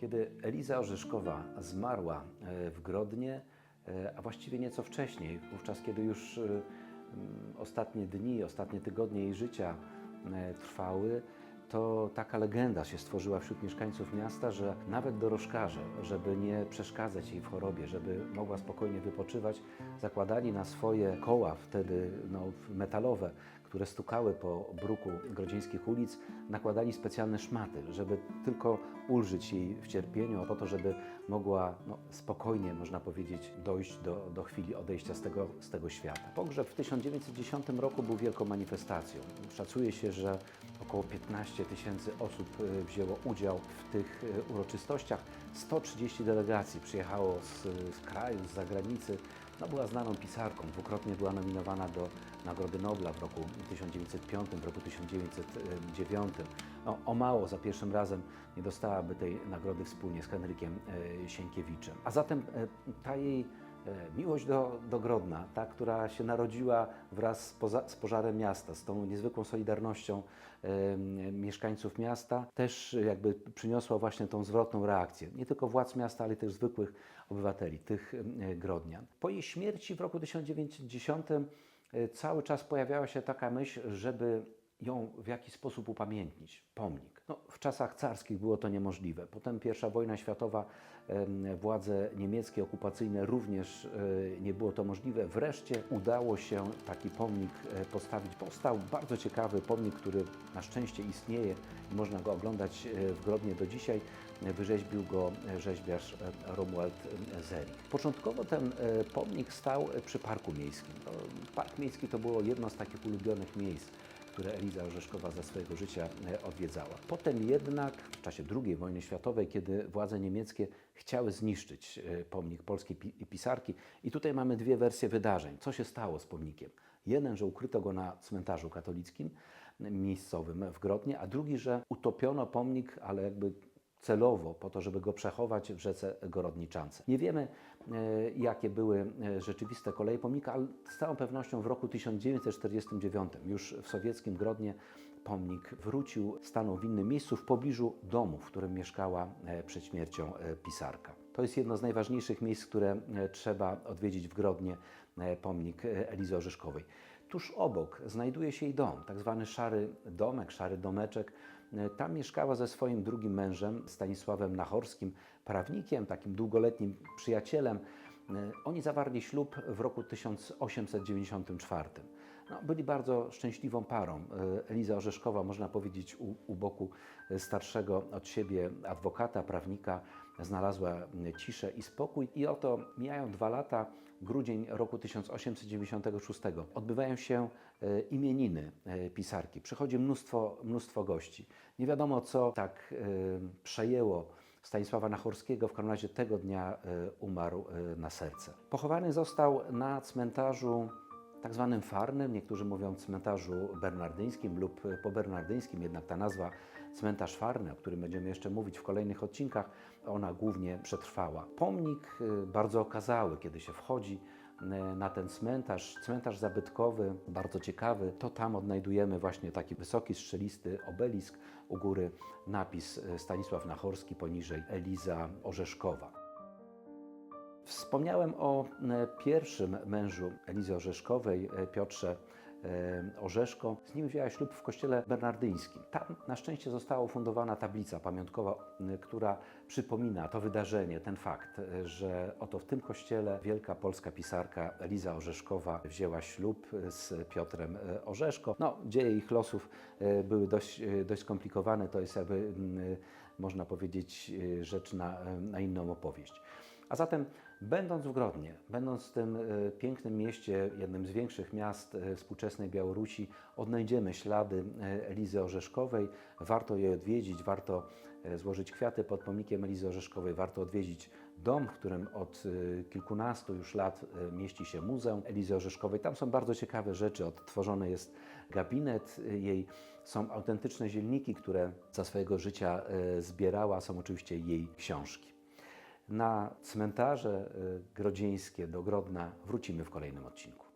Kiedy Eliza Orzeszkowa zmarła e, w Grodnie, e, a właściwie nieco wcześniej, wówczas kiedy już e, ostatnie dni, ostatnie tygodnie jej życia trwały, to taka legenda się stworzyła wśród mieszkańców miasta, że nawet dorożkarze, żeby nie przeszkadzać jej w chorobie, żeby mogła spokojnie wypoczywać, zakładali na swoje koła wtedy no, metalowe, które stukały po bruku grodzieńskich ulic, nakładali specjalne szmaty, żeby tylko ulżyć jej w cierpieniu, po to, żeby mogła no, spokojnie, można powiedzieć, dojść do, do chwili odejścia z tego, z tego świata. Pogrzeb w 1910 roku był wielką manifestacją. Szacuje się, że około 15 tysięcy osób e, wzięło udział w tych e, uroczystościach. 130 delegacji przyjechało z, z kraju, z zagranicy. No, była znaną pisarką, dwukrotnie była nominowana do Nagrody Nobla w roku 1905, w roku 1909. No, o mało za pierwszym razem nie dostałaby tej nagrody wspólnie z Henrykiem e, Sienkiewiczem. A zatem ta jej miłość do, do Grodna, ta, która się narodziła wraz z, poza, z pożarem miasta, z tą niezwykłą solidarnością e, mieszkańców miasta, też jakby przyniosła właśnie tą zwrotną reakcję. Nie tylko władz miasta, ale też zwykłych obywateli, tych e, Grodnian. Po jej śmierci w roku 1910 e, cały czas pojawiała się taka myśl, żeby ją w jakiś sposób upamiętnić, pomnik. No, w czasach carskich było to niemożliwe. Potem I wojna światowa, władze niemieckie okupacyjne również e, nie było to możliwe. Wreszcie udało się taki pomnik e, postawić. Powstał bardzo ciekawy pomnik, który na szczęście istnieje i można go oglądać e, w Grodnie do dzisiaj. Wyrzeźbił go rzeźbiarz Romuald Zerik. Początkowo ten pomnik stał przy Parku Miejskim. To, Park Miejski to było jedno z takich ulubionych miejsc które Eliza Orzeszkowa za swojego życia e, odwiedzała. Potem jednak w czasie II wojny światowej, kiedy władze niemieckie chciały zniszczyć e, pomnik polskiej pi- pisarki i tutaj mamy dwie wersje wydarzeń. Co się stało z pomnikiem? Jeden, że ukryto go na cmentarzu katolickim miejscowym w Grodnie, a drugi, że utopiono pomnik, ale jakby celowo po to, żeby go przechować w rzece Gorodniczance. Nie wiemy, e, jakie były e, rzeczywiste koleje pomnika, ale z całą pewnością w roku 1949, już w sowieckim Grodnie, pomnik wrócił, stanął w innym miejscu, w pobliżu domu, w którym mieszkała e, przed śmiercią pisarka. To jest jedno z najważniejszych miejsc, które trzeba odwiedzić w Grodnie, pomnik Elizy Orzeszkowej. Tuż obok znajduje się jej dom, tak zwany szary domek, szary domeczek. E, Tam mieszkała ze swoim drugim mężem, Stanisławem Nachorskim, prawnikiem, takim długoletnim przyjacielem. E, Oni zawarli ślub w roku 1894. No, byli bardzo szczęśliwą parą. E, Eliza Orzeszkowa, można powiedzieć, u, u boku starszego od siebie adwokata, prawnika, znalazła ciszę i spokój. I oto mijają dwa lata, grudzień roku 1896. Odbywają się e, imieniny e, pisarki. Przychodzi mnóstwo, mnóstwo gości. Nie wiadomo, co tak e, przejęło Stanisława Nachorskiego. W każdym razie tego dnia e, umarł e, na serce. Pochowany został na cmentarzu tak zwanym farnym, niektórzy mówią cmentarzu bernardyńskim lub pobernardyńskim, jednak ta nazwa cmentarz farny, o którym będziemy jeszcze mówić w kolejnych odcinkach, ona głównie przetrwała. Pomnik y, bardzo okazały, kiedy się wchodzi y, na ten cmentarz, cmentarz zabytkowy, bardzo ciekawy, to tam odnajdujemy właśnie taki wysoki, strzelisty obelisk, u góry napis y, Stanisław Nachorski, poniżej Eliza Orzeszkowa. Wspomniałem o e, pierwszym mężu Elizy Orzeszkowej, e, Piotrze e, Orzeszko. Z nim wzięła ślub w kościele bernardyńskim. Tam na szczęście została ufundowana tablica pamiątkowa, która przypomina to wydarzenie, ten fakt, że oto w tym kościele wielka polska pisarka Eliza Orzeszkowa wzięła ślub z Piotrem Orzeszko. No, dzieje ich losów były dość, dość skomplikowane. To jest jakby, można powiedzieć, rzecz na, na inną opowieść. A zatem, będąc w Grodnie, będąc w tym e, pięknym mieście, jednym z większych miast e, współczesnej Białorusi, odnajdziemy ślady e, Elizy Orzeszkowej. Warto je odwiedzić, warto złożyć kwiaty pod pomnikiem Elizy Orzeszkowej, warto odwiedzić dom, w którym od kilkunastu już lat mieści się Muzeum Elizy Orzeszkowej. Tam są bardzo ciekawe rzeczy. Odtworzony jest gabinet jej, są autentyczne zielniki, które za swojego życia zbierała, są oczywiście jej książki. Na cmentarze y, grodzieńskie do Grodna wrócimy w kolejnym odcinku.